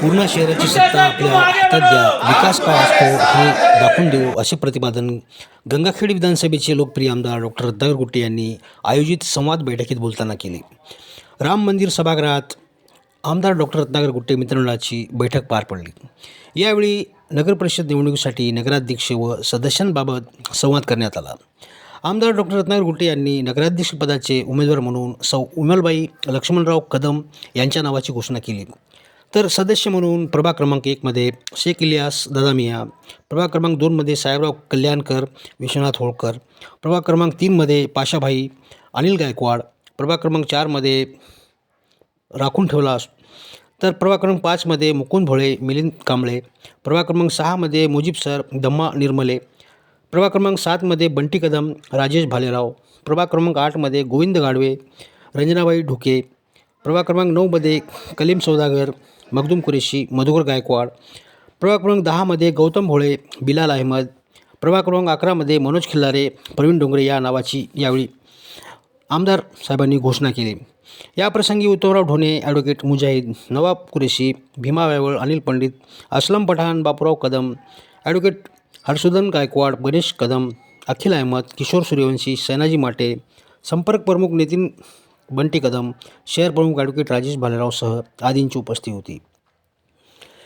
पूर्ण शहराची सत्ता आपल्या हातात द्या विकास का असतो हे दाखवून देऊ असे प्रतिपादन गंगाखेड विधानसभेचे लोकप्रिय आमदार डॉक्टर रत्नाकर गुट्टे यांनी आयोजित संवाद बैठकीत बोलताना केले. राम मंदिर सभागृहात आमदार डॉक्टर रत्नाकर गुट्टे मित्रमंडळाची बैठक पार पडली. यावेळी नगरपरिषद निवडणुकीसाठी नगराध्यक्ष व सदस्यांबाबत संवाद करण्यात आला. आमदार डॉक्टर रत्नाकर गुट्टे यांनी नगराध्यक्षपदाचे उमेदवार म्हणून सौ उमलबाई लक्ष्मणराव कदम यांच्या नावाची घोषणा केली. तर सदस्य म्हणून प्रभाग क्रमांक एकमध्ये शेख इलियास ददामिया प्रभाग क्रमांक दोनमध्ये साहेबराव कल्याणकर विश्वनाथ होळकर प्रभाग क्रमांक तीनमध्ये पाशाभाई अनिल गायकवाड प्रभाग क्रमांक चारमध्ये राखून ठेवला तर प्रभाग क्रमांक पाचमध्ये मुकुंद भोळे मिलिंद कांबळे प्रभाग क्रमांक सहामध्ये मुजीब सर दम्मा निर्मले प्रभाग क्रमांक सातमध्ये बंटी कदम राजेश भालेराव प्रभाग क्रमांक आठमध्ये गोविंद गाडवे रंजनाबाई ढुके प्रभाग क्रमांक नऊमध्ये कलीम सौदागर मखदूम कुरेशी मधुकर गायकवाड प्रभाग क्रमांक दहामध्ये गौतम भोळे बिलाल अहमद प्रभाग क्रमांक अकरामध्ये मनोज खिल्लारे प्रवीण डोंगरे या नावाची यावेळी आमदार साहेबांनी घोषणा केली. याप्रसंगी उत्तमराव ढोणे ॲडव्होकेट मुजाहिद नवाब कुरेशी भीमा वायवळ अनिल पंडित असलम पठाण बापूराव कदम ॲडव्होकेट हर्षवर्धन गायकवाड गणेश कदम अखिल अहमद किशोर सूर्यवंशी सैनाजी माटे संपर्क प्रमुख नितीन बंटी कदम शहर प्रमुख ॲडव्होकेट राजेश भालेरावसह आदींची उपस्थिती होती.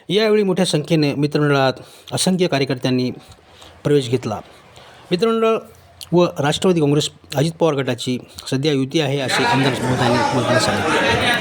यावेळी मोठ्या संख्येने मित्रमंडळात असंख्य कार्यकर्त्यांनी प्रवेश घेतला. मित्रमंडळ व राष्ट्रवादी काँग्रेस अजित पवार गटाची सध्या युती आहे असे आमदार मोदयांनी बोलताना सांगितले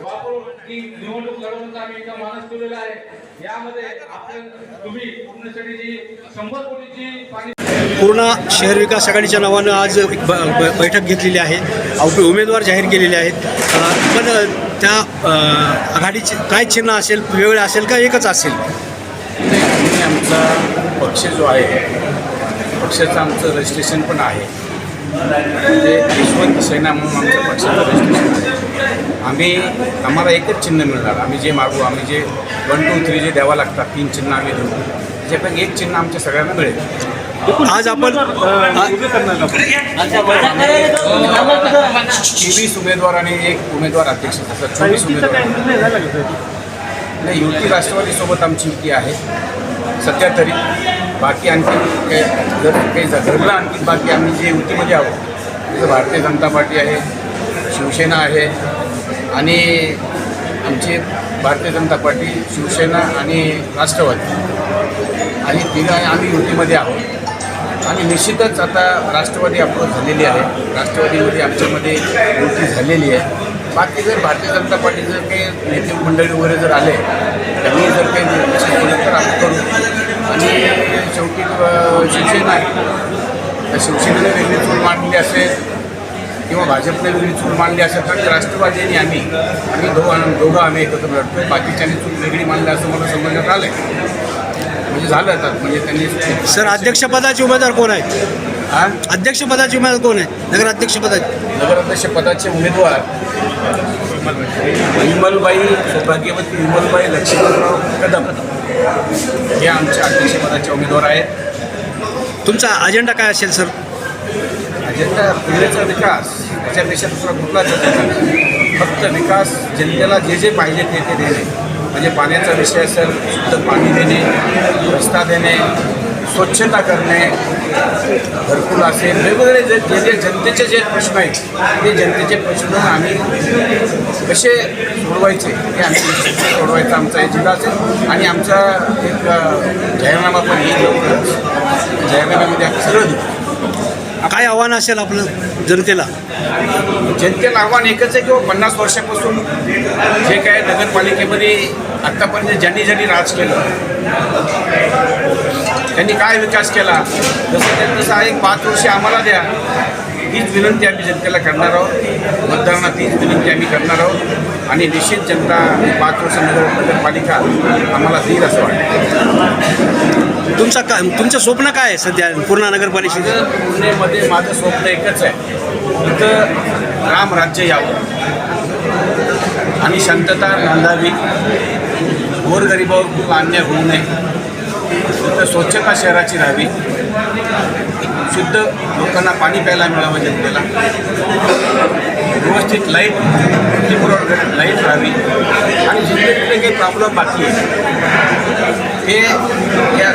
वापरून ही निवडणूक लढवण्याचा आम्ही एका मानस ठेवलेला आहे. यामध्ये आपण तुम्ही पूर्णसाठी जी शंभर कोटीची पाणी पूर्ण शहर विकास आघाडीच्या नावानं आज एक ब ब बैठक घेतलेली आहे. आपले उमेदवार जाहीर केलेले आहेत. पण त्या आघाडीचे काय चिन्ह असेल वेगळं असेल का एकच असेल? आमचा पक्ष जो आहे पक्षाचं आमचं रजिस्ट्रेशन पण आहे. म्हणजे यशवंत सेना म्हणून आमच्या पक्षाचं रजिस्ट्रेशन आहे. आम्ही आम्हाला एकच चिन्ह मिळणार. आम्ही जे मागू आम्ही जे वन टू थ्री जे द्यावं लागतात तीन चिन्ह आम्ही देऊ. त्याच्यापैकी एक चिन्ह आमच्या सगळ्यांना मिळेल. आज आपण चोवीस उमेदवार आणि एक उमेदवार अध्यक्ष असतात चोवीस उमेदवार. नाही युती राष्ट्रवादीसोबत आमची युती आहे. सध्या तरी. बाकी आणखी काही जर काही घडलं आणखी बाकी आम्ही जे युतीमध्ये आहोत जसं भारतीय जनता पार्टी आहे शिवसेना आहे आणि आमची भारतीय जनता पार्टी शिवसेना आणि राष्ट्रवादी आणि तिघं आम्ही युतीमध्ये आहोत. आणि निश्चितच आता राष्ट्रवादी अप्रोच झालेली आहे. राष्ट्रवादीमध्ये आमच्यामध्ये युती झालेली आहे. बाकी जर भारतीय जनता पार्टी जर काही नेते मंडळी वगैरे जर आले त्यांनी जर काही निश्चित केलं तर आम्ही करू. शिवसेना आहे. तर शिवसेनेने वेगळी चूल मांडली असेल किंवा भाजपने वेगळी चूल मांडली असेल तर राष्ट्रवादी आणि आम्ही आम्ही दोघं दोघं आम्ही एकत्र लढतो बाकीच्यांनी चूल वेगळी मांडली असं मला समजण्यात आलं म्हणजे झालं आता. म्हणजे त्यांनी सर अध्यक्षपदाचे उमेदवार कोण आहेत? हा? अध्यक्षपदाचे उमेदवार कोण आहे नगराध्यक्षपदाचे. नगराध्यक्ष पदाचे उमेदवार. विमलबाई सौभाग्यवती विमलबाई लक्ष्मणराव कदम. हे आमच्या अध्यक्षपदाचे उमेदवार आहेत. तुमचा अजेंडा काय असेल सर अजेंडा जिल्ह्याचा विकास याच्यापेक्षा दुसरा कुठलाच फक्त विकास जनतेला जे जे पाहिजे ते ते देणे. म्हणजे पाण्याचा विषय असेल शुद्ध पाणी देणे रस्ता देणे स्वच्छता करणे घरकुल असेल वेगवेगळे जे जे जे जनतेचे जे प्रश्न आहेत ते जनतेचे प्रश्न आम्ही कसे सोडवायचे हे आम्ही सोडवायचं आमचा एजेंडा असेल. आणि आमचा एक जाहीरनामा पण येईल लवकरच. जाहीरनाम्यामध्ये आम्ही सगळं देऊ काय आव्हान असेल आपलं जनतेला? जनतेला आव्हान एकच आहे की बाबा पन्नास वर्षापासून जे काय नगरपालिकेमध्ये आत्तापर्यंत ज्यांनी ज्यांनी राज केलं त्यांनी काय विकास केला जसं ते तसं एक पाच वर्षे आम्हाला द्या हीच विनंती आम्ही जनतेला करणार आहोत. मतदारांना तीच विनंती आम्ही करणार आहोत. आणि निश्चित जनता पाच वर्ष नगर नगरपालिका आम्हाला देईल असं वाटतं. तुमचा का तुमचं स्वप्न काय आहे सध्या पूर्ण नगर माझं पुणेमध्ये माझं स्वप्न एकच आहे. इथं राम राज्य यावं. आणि शांतता नांदावी. गोरगरिबावर खूप अन्याय होऊ नये. इथं स्वच्छता शहराची राहावी. शुद्ध लोकांना पाणी प्यायला मिळावं जनतेला. व्यवस्थित लाइट पुरवठा लाइट राहावी. आणि जिथे कुठे काही प्रॉब्लेम बाकी आहे हे या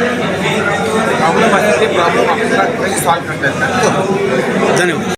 प्रॉब्लेम असेल ते प्रॉब्लेम आपल्याला कसे सॉल्व्ह करता येतात हो. धन्यवाद.